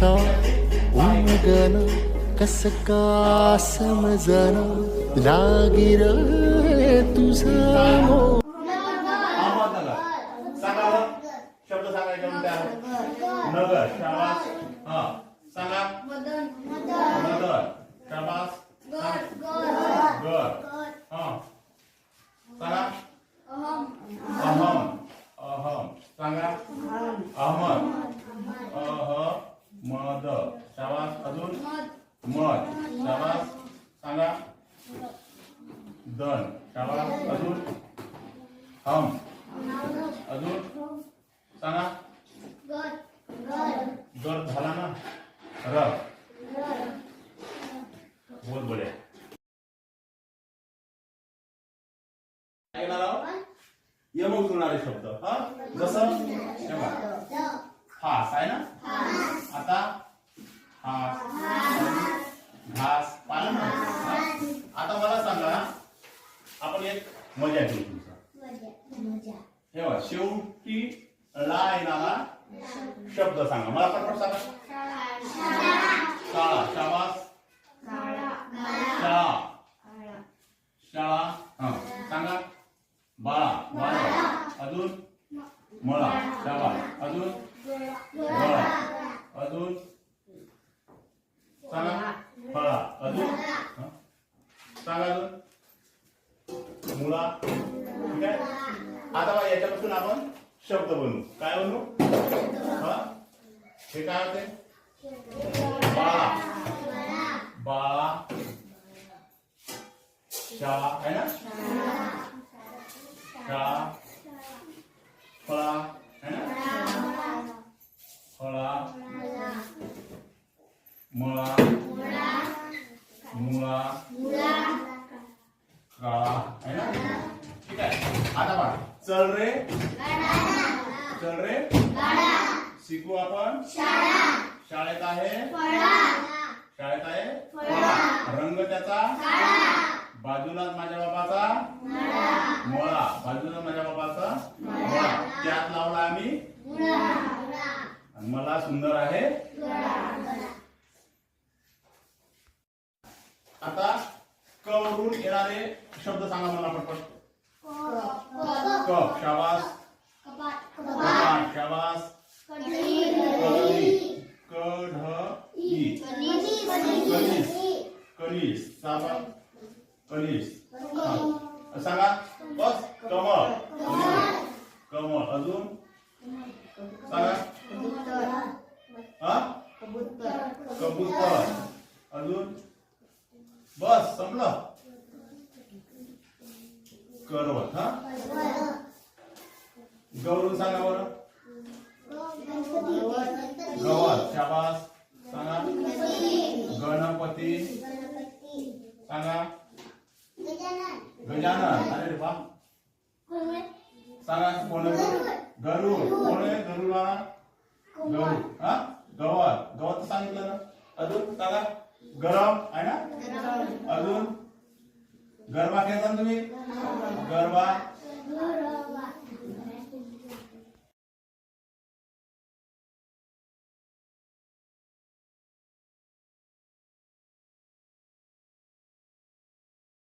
का उमगन कस का समजन लागिर तुझा मध. शाबास. सांगा. दन शाबास. अजून. हम. अजून. सांगा. गर झाला ना? र. बोल बोले ऐकणार आहोत? यमक जुळणारे शब्द. हा? जसं आता मला सांगा आपण एक मजा घेऊ तुमचा. तेव्हा शेवटी ला येणारा शब्द सांगा. मला पटपट सांगा. शाळा. शाबास. शाळा. शाळा. हा सांगा. बाळा. बाळा. अजून? मळा. शाबास. अजून? मळा अजून? सांगा. फळा अजून? हा? सांगा मुळा ठीक आहे? आता बघा याच्यापासून आपण शब्द बनवू. काय बनवू? हा? हे काय होते? बाळा. बाळा. शाळा. आहे ना? शाळा. फळा. आहे ना? फळा. मुळा काळा आहे ना ठीक आहे आता बघा चल रे. चल रे. शिकू आपण? शाळेत आहे? शाळेत आहे? रंग त्याचा? बाजूलाच माझ्या बाबाचा? मोळा. बाजूला माझ्या बाबाचा? मोळा. त्यात लावला आम्ही? मला सुंदर आहे. आता क वरून येणारे शब्द सांगा मला पटपट. कप शाबास। कपाट शाबास। कढई। कढई। कणीस कणीस साबा कणीस सांगा। बस कमळ। कमळ अजून? सांगा। हा? कबूतर। अजून? बस संपलं. करवत हा? गौरव सांगा बरं गवत शाबास सांगा गणपती सांगा गजानन अरे वा सांगा कोण आहे? गरुड कोण आहे गरुडा गरुड हा गवत गवत तर सांगितलं ना अजून सांगा गरम आहे ना अजून गरबा खेळता ना तुम्ही गरबा